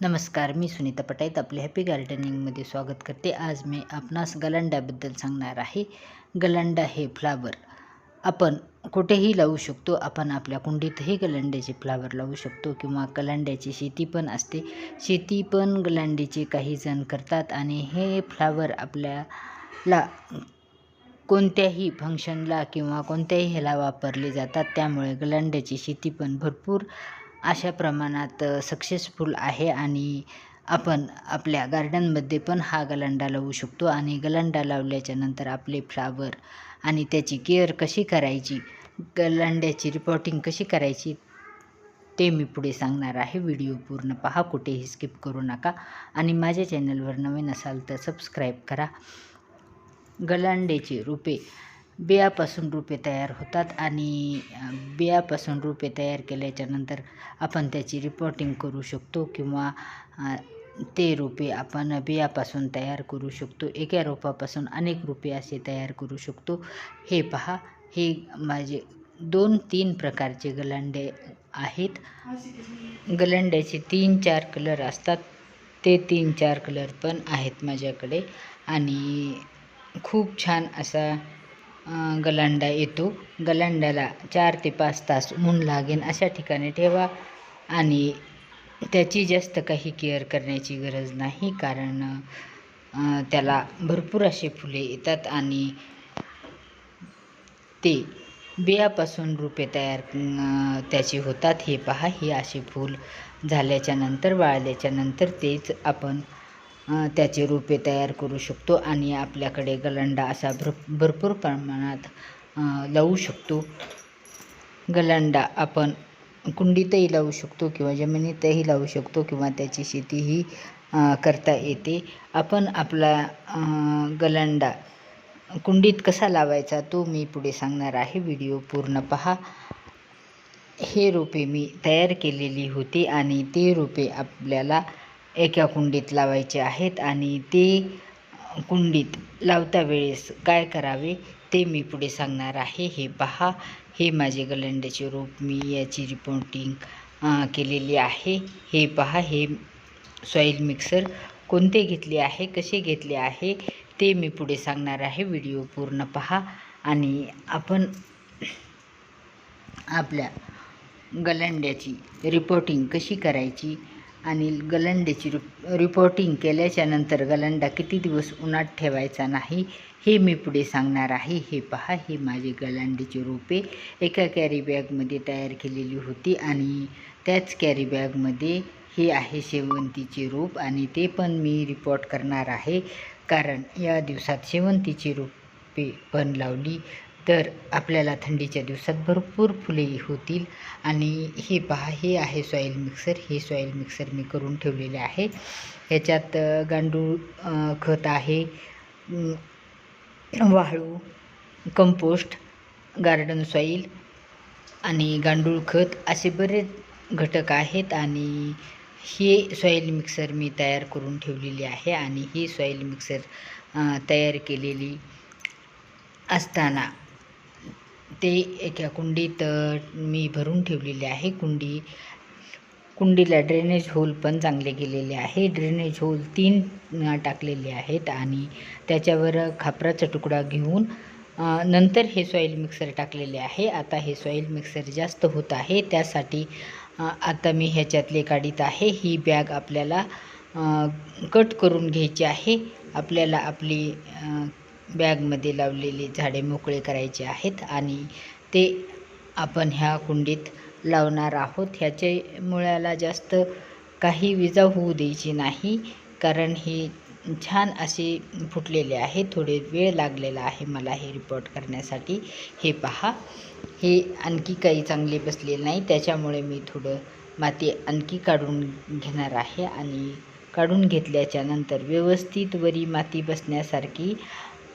नमस्कार मी सुनीता पटाईत आपले हॅपी गार्डनिंगमध्ये स्वागत करते. आज मी आपणास गलांड्याबद्दल सांगणार आहे. गलांडा हे फ्लावर आपण कुठेही लावू शकतो. आपण आपल्या कुंडीतही गलांड्याचे फ्लावर लावू शकतो किंवा गलांड्याची शेती पण असते. शेती पण गलांडीची काही जण करतात आणि हे फ्लावर आपल्याला कोणत्याही फंक्शनला किंवा कोणत्याही ह्याला वापरले जातात. त्यामुळे गलांड्याची शेती पण भरपूर अशा प्रमाणात सक्सेसफुल आहे आणि आपण आपल्या गार्डनमध्ये पण हा गलांडा लावू शकतो आणि गलांडा लावल्याच्यानंतर आपले फ्लावर आणि त्याची केअर कशी करायची गलांड्याची रिपोर्टिंग कशी करायची ते मी पुढे सांगणार आहे. व्हिडिओ पूर्ण पहा कुठेही स्किप करू नका. आणि माझ्या चॅनलवर नवीन असाल तर सबस्क्राईब करा. गलांड्याची रोपे बियापासून रोपे तयार होतात आणि बियापासून रोपे तयार केल्याच्यानंतर आपण त्याची रिपोर्टिंग करू शकतो किंवा ते रोपे आपण बियापासून तयार करू शकतो. एका रोपापासून अनेक रोपे असे तयार करू शकतो. हे पहा हे माझे दोन तीन प्रकारचे गलांडे आहेत. गलंड्याचे तीन चार कलर असतात. ते तीन चार कलर पण आहेत माझ्याकडे. आणि खूप छान असा गलांडा येतो. गलांड्याला चार ते पाच तास ऊन लागेल अशा ठिकाणी ठेवा आणि त्याची जास्त काही केअर करण्याची गरज नाही कारण त्याला भरपूर असे फुले येतात आणि ते बियापासून रोपे तयार त्याची होतात. हे पहा हे असे फूल झाल्याच्यानंतर वाळल्याच्या नंतर तेच आपण त्याचे रोपे तयार करू शकतो आणि आपल्याकडे गलंडा असा भर भरपूर प्रमाणात लावू शकतो. गलंडा आपण कुंडीतही लावू शकतो किंवा जमिनीतही लावू शकतो किंवा त्याची शेतीही करता येते. आपण आपला गलंडा कुंडीत कसा लावायचा तो मी पुढे सांगणार आहे. व्हिडिओ पूर्ण पहा. हे रोपे मी तयार केलेली होती आणि ते रोपे आपल्याला एका कुंडीत लावायचे आहेत आणि ते कुंडीत लावता वेळेस काय करावे ते मी पुढे सांगणार आहे. हे पहा हे माझे गलंड्याचे रोप मी याची रिपोर्टिंग केलेली आहे. हे पहा हे सॉईल मिक्सर कोणते घेतले आहे कसे घेतले आहे ते मी पुढे सांगणार आहे. व्हिडिओ पूर्ण पहा आणि आपण आपल्या गलंड्याची रिपोर्टिंग कशी करायची आणि गलंड्याची रिपोर्टिंग केल्याच्यानंतर गलंडा किती दिवस उन्हात ठेवायचा नाही हे मी पुढे सांगणार आहे. हे पहा हे माझे गलांडीचे रोपे. एका कॅरी बॅगमध्ये तयार केलेली होती आणि त्याच कॅरी बॅगमध्ये हे आहे शेवंतीचे रोप आणि ते पण मी रिपोर्ट करणार आहे. कारण या दिवसात शेवंतीची रोपे पण लावली. तर आपल्याला थंडीच्या दिवसात भरपूर फुले होतील. आणि हे पहा हे आहे सॉईल मिक्सर हे सॉईल मिक्सर मी करून ठेवलेले आहे. ह्याच्यात गांडूळ खत आहे वाळू कंपोस्ट गार्डन सॉईल आणि गांडूळ खत असे बरेच घटक आहेत. आणि हे सॉईल मिक्सर मी तयार करून ठेवलेली आहे. आणि ही सॉईल मिक्सर तयार केलेली असताना ते एका कुंडीत मी भरून ठेवलेले आहे कुंडी. कुंडीला ड्रेनेज होल पण चांगले गेलेले आहे. ड्रेनेज होल तीन टाकलेले आहेत आणि त्याच्यावर खापराचा तुकडा घेऊन नंतर हे सॉईल मिक्सर टाकलेले आहे. आता हे सॉईल मिक्सर जास्त होत आहे. त्यासाठी आता मी ह्याच्यातले काढीत आहे. ही बॅग आपल्याला कट करून घ्यायची आहे. आपल्याला आपली बॅगमध्ये लावलेले झाडे मोकळे करायचे आहेत आणि ते आपण ह्या कुंडीत लावणार आहोत. ह्याचे मुळ्याला जास्त काही विजा होऊ द्यायची नाही कारण हे छान असे फुटलेले आहे. थोडे वेळ लागलेला आहे मला हे रिपोर्ट करण्यासाठी. हे पहा. हे आणखी काही चांगले बसलेले नाही. त्याच्यामुळे मी थोडं माती आणखी काढून घेणार आहे आणि काढून घेतल्याच्या नंतर व्यवस्थित वरी माती बसण्यासारखी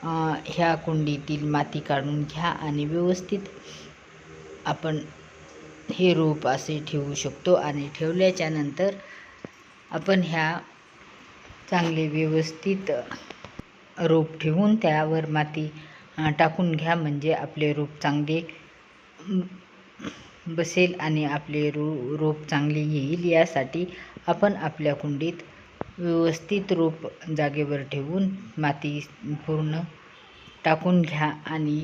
ह्या कुंडीतील माती काढून घ्या आणि व्यवस्थित आपण हे रोप असे ठेवू शकतो आणि ठेवल्याच्या नंतर आपण ह्या चांगले व्यवस्थित रोप ठेवून त्यावर माती टाकून घ्या म्हणजे आपले रोप चांगले बसेल आणि आपले रो रोप चांगले येईल यासाठी आपण आपल्या कुंडीत व्यवस्थित रोप जागेवर ठेवून माती पूर्ण टाकून घ्या आणि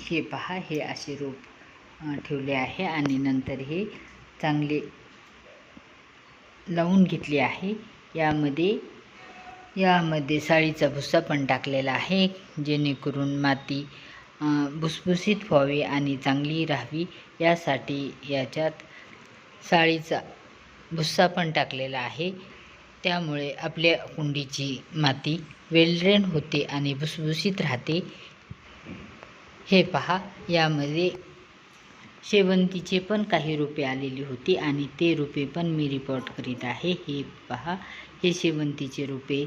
हे पहा हे असे रोप ठेवले आहे आणि नंतर हे चांगले लावून घेतले आहे. यामध्ये यामध्ये साळीचा भुसा पण टाकलेला आहे जेणेकरून माती भुसभुसीत भुसभुशीत व्हावी आणि चांगली राहावी. यासाठी याच्यात साळीचा भुस्सा पण टाकलेला आहे. त्यामुळे आपल्या कुंडीची माती वेलड्रेन होते आणि भुसभुशीत राहते. हे पहा यामध्ये शेवंतीचे पण काही रोपे आलेली होती आणि ते रोपे पण मी रिपोर्ट करीत आहे. हे पहा हे शेवंतीचे रोपे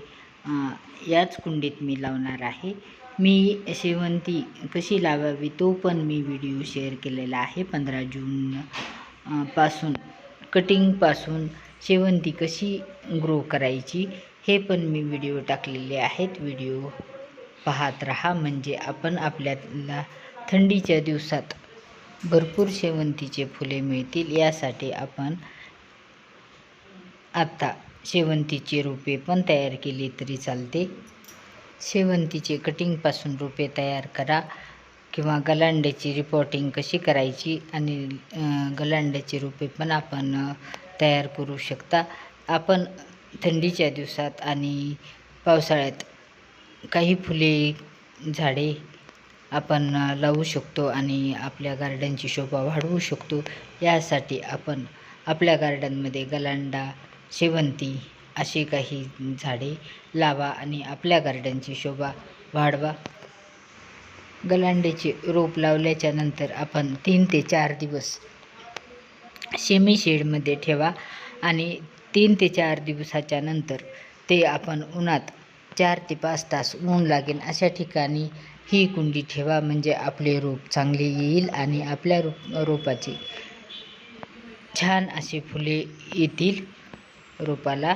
याच कुंडीत मी लावणार आहे. मी शेवंती कशी लावावी तो पण मी व्हिडिओ शेअर केलेला आहे. पंधरा जून पासून कटिंगपासून शेवंती कशी ग्रो करायची हे पण मी व्हिडिओ टाकलेले आहेत. व्हिडिओ पाहत राहा. म्हणजे आपण आपल्याला थंडीच्या दिवसात भरपूर शेवंतीचे फुले मिळतील. यासाठी आपण आत्ता शेवंतीची रोपे पण तयार केली तरी चालते. शेवंतीचे कटिंगपासून रोपे तयार करा. किंवा गलांड्याची रिपोर्टिंग कशी करायची आणि गलांड्याची रोपे पण आपण तयार करू शकता. आपण थंडीच्या दिवसात आणि पावसाळ्यात काही फुले झाडे आपण लावू शकतो आणि आपल्या गार्डनची शोभा वाढवू शकतो. यासाठी आपण आपल्या गार्डनमध्ये गलांडा शेवंती अशी काही झाडे लावा आणि आपल्या गार्डनची शोभा वाढवा. गलांड्याचे रोप लावल्याच्या नंतर आपण तीन ते चार दिवस शेमी शेडमध्ये ठेवा आणि तीन ते चार दिवसाच्या नंतर ते आपण उन्हात चार ते पाच तास ऊन लागेल अशा ठिकाणी ही कुंडी ठेवा म्हणजे आपले रोप चांगले येईल आणि आपल्या रोप रोपाचे छान असे फुले येतील रोपाला.